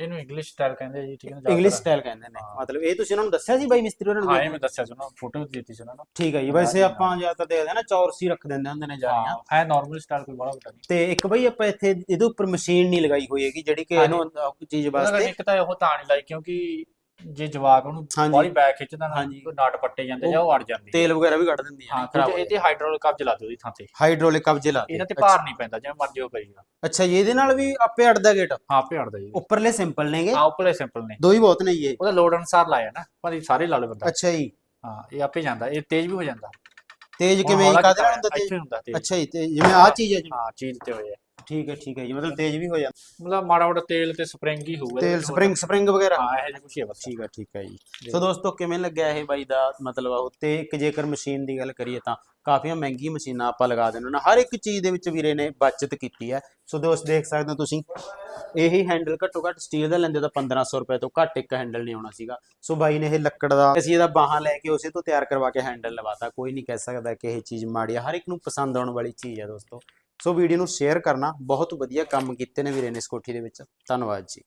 ਇਹਨੂੰ English style ਕਹਿੰਦੇ ਆ ਜੀ ਠੀਕ ਹੈ ਨਾ ਇੰਗਲਿਸ਼। ਸਟਾਈਲ ਕਹਿੰਦੇ ਨੇ। ਹਾਂ। ਮਤਲਬ ਇਹ ਤੁਸੀਂ ਉਹਨਾਂ ਨੂੰ ਦੱਸਿਆ ਸੀ ਬਾਈ ਮਿਸਤਰੀ ਉਹਨਾਂ ਨੂੰ ਹਾਂ ਇਹ ਮੈਂ ਦੱਸਿਆ ਸੀ ਉਹਨਾਂ ਨੂੰ ਫੋਟੋ ਦਿੱਤੀ ਸੀ ਉਹਨਾਂ ਨੂੰ। ਠੀਕ ਹੈ ਜੀ ਵੈਸੇ ਆਪਾਂ ਜ਼ਿਆਦਾਤਰ ਦੇਖਦੇ ਆ ਨਾ ਚੌਰਸੀ ਰੱਖ ਦਿੰਦੇ ਹੁੰਦੇ ਨੇ ਜਾਲੀਆਂ। ਹਾਂ ਹੈ ਨਾਰਮਲ ਸਟਾਈਲ ਕੋਈ ਬੜਾ ਵੱਡਾ ਨਹੀਂ। ਤੇ ਇੱਕ ਬਈ ਆਪਾਂ ਇੱਥੇ ਇਹਦੇ ਉੱਪਰ ਮਸ਼ੀਨ ਨਹੀਂ ਲਗਾਈ ਹੋਈ ਹੈਗੀ ਜਿਹੜੀ ਕਿ। ਇਹਨੂੰ ਅਹ ਚੀਜ਼ ਵਾਸਤੇ। ਇੱਕ ਤਾਂ ਉਹ ਤਾਂ ਨਹੀਂ ਲਾਈ ਕਿਉਂਕਿ ਜੇ ਜਵਾਕ ਉਹਨੂੰ ਹਾਂਜੀ। ਬਾਹਲੀ ਬੈਕ ਖਿੱਚਦਾ ਨਾ ਹਾਂਜੀ। ਕੋਈ ਨਾਟ ਪੱਟੇ ਜਾਂਦੇ ਜਾਂ ਉਹ ਅੜ ਜਾਂਦੀ। ਤੇਲ ਵਗੈਰਾ ਵੀ ਕੱਢ ਦਿੰਦੀ ਹਾਂ ਹੈ ਕਿਉਂਕਿ ਇਹਦੇ ਹਾਈਡ੍ਰੋਲਿਕ ਕਬਜ ਲਾ ਦਿਓ ਉਹਦੀ ਥਾਂ ਤੇ। ਹਾਈਡ੍ਰੋਲਿਕ ਕਬਜੇ ਲਾ ਇਹਨਾਂ ਤੇ ਭਾਰ ਨਹੀਂ ਪੈਂਦਾ ਜਿਵੇਂ ਮਰਜ਼ੀ ਉਹ ਕਰੀਗਾ ਅੱਛਾ ਜੀ ਇਹਦੇ ਨਾਲ ਵੀ ਆਪੇ ਅੜਦਾ ਗੇਟ? ਹਾਂ ਆਪੇ ਅੜਦਾ ਜੀ। ਉੱਪਰਲੇ ਸਿੰਪਲ ਨੇਗੇ? ਹਾਂ ਉੱਪਰਲੇ ਸਿੰਪਲ ਨੇ। ਦੋ ਹੀ ਬਹੁਤ ਨੇ ਜੀ ਇਹ। ਉਹਦਾ ਲੋਡ ਅਨਸਾਰ ਲਾਇਆ ਨਾ ਭਾਵੇਂ ਸਾਰੇ ਲਾ ਲਓ ਬੰਦਾ। ਅੱਛਾ ਜੀ। ਹਾਂ ਇਹ ਆਪੇ ਜਾਂਦਾ ਇਹ ਤੇਜ਼ ਵੀ ਹੋ ਜਾਂਦਾ। ਤੇਜ਼ ਕਿਵੇਂ? ਕਾਦੇ ਨਾਲ ਹੁੰਦਾ ਤੇਜ਼? ਇੱਥੇ ਹੁੰਦਾ ਤੇਜ਼। ਅੱਛਾ ਜੀ ਤੇ ਜਿਵੇਂ ਆਹ ਚੀਜ਼ ਹੈ ਜੀ। ਹਾਂ ਚੀਜ਼ ਤੇ ਹੋਇਆ ਠੀਕ ਹੈ ਠੀਕ ਹੈ ਜੀ ਮਤਲਬ ਤੇਜ਼ ਵੀ ਹੋ ਜਾਂਦਾ। ਮਤਲਬ ਮਾੜਾ ਮੋਟਾ ਤੇਲ ਤੇ ਸਪਰਿੰਗ ਹੀ ਹੋਊਗਾ। ਤੇਲ ਸਪਰਿੰਗ ਸਪਰਿੰਗ ਵਗੈਰਾ। ਹਾਂ ਇਹ ਜਿਹਾ ਕੁਛ ਹੀ ਬਸ। ਠੀਕ ਹੈ ਠੀਕ ਹੈ ਜੀ। ਸੋ ਦੋਸਤੋ ਕਿਵੇਂ ਲੱਗਿਆ ਇਹ ਬਾਈ ਦਾ ਮਤਲਬ ਉੱਤੇ ਇੱਕ ਜੇਕਰ ਮਸ਼ੀਨ ਦੀ ਗੱਲ ਕਰੀਏ ਤਾਂ ਕਾਫੀ ਮਹਿੰਗੀ ਮਸ਼ੀਨਾਂ ਆਪਾਂ ਲਗਾ ਦਿੰਦੇ ਹਾਂ। ਹਰ ਇੱਕ ਚੀਜ਼ ਦੇ ਵਿੱਚ ਵੀਰੇ ਨੇ ਬਚਤ ਕੀਤੀ ਹੈ। ਸੋ ਦੋਸਤ ਦੇਖ ਸਕਦੇ ਹੋ ਤੁਸੀਂ ਇਹੀ ਹੈਂਡਲ ਘੱਟੋ ਘੱਟ ਸਟੀਲ ਦਾ ਲੈਂਦੇ ਤਾਂ 1500 ਰੁਪਏ ਤੋਂ ਘੱਟ ਇੱਕ ਹੈਂਡਲ ਨਹੀਂ ਆਉਣਾ ਸੀਗਾ। ਸੋ ਬਾਈ ਨੇ ਇਹ ਲੱਕੜ ਦਾ ਅਸੀਂ ਇਹਦਾ ਬਾਹਾਂ ਲੈ ਕੇ ਉਸੇ ਤੋਂ ਤਿਆਰ ਕਰਵਾ ਕੇ ਹੈਂਡਲ ਲਵਾਤਾ। ਕੋਈ ਨਹੀਂ ਕਹਿ ਸਕਦਾ ਕਿ ਇਹ ਚੀਜ਼ ਮਾੜੀ ਹੈ। ਹਰ ਇੱਕ ਨੂੰ ਪਸੰਦ ਆਉਣ ਵਾਲੀ ਚੀਜ਼ ਹੈ ਦੋਸਤੋ। ਸੋ ਵੀਡੀਓ ਨੂੰ ਸ਼ੇਅਰ ਕਰਨਾ, ਬਹੁਤ ਵਧੀਆ ਕੰਮ ਕੀਤੇ ਨੇ ਵੀਰੇ ਨੇ ਇਸ ਕੋਠੀ ਦੇ ਵਿੱਚ। ਧੰਨਵਾਦ ਜੀ।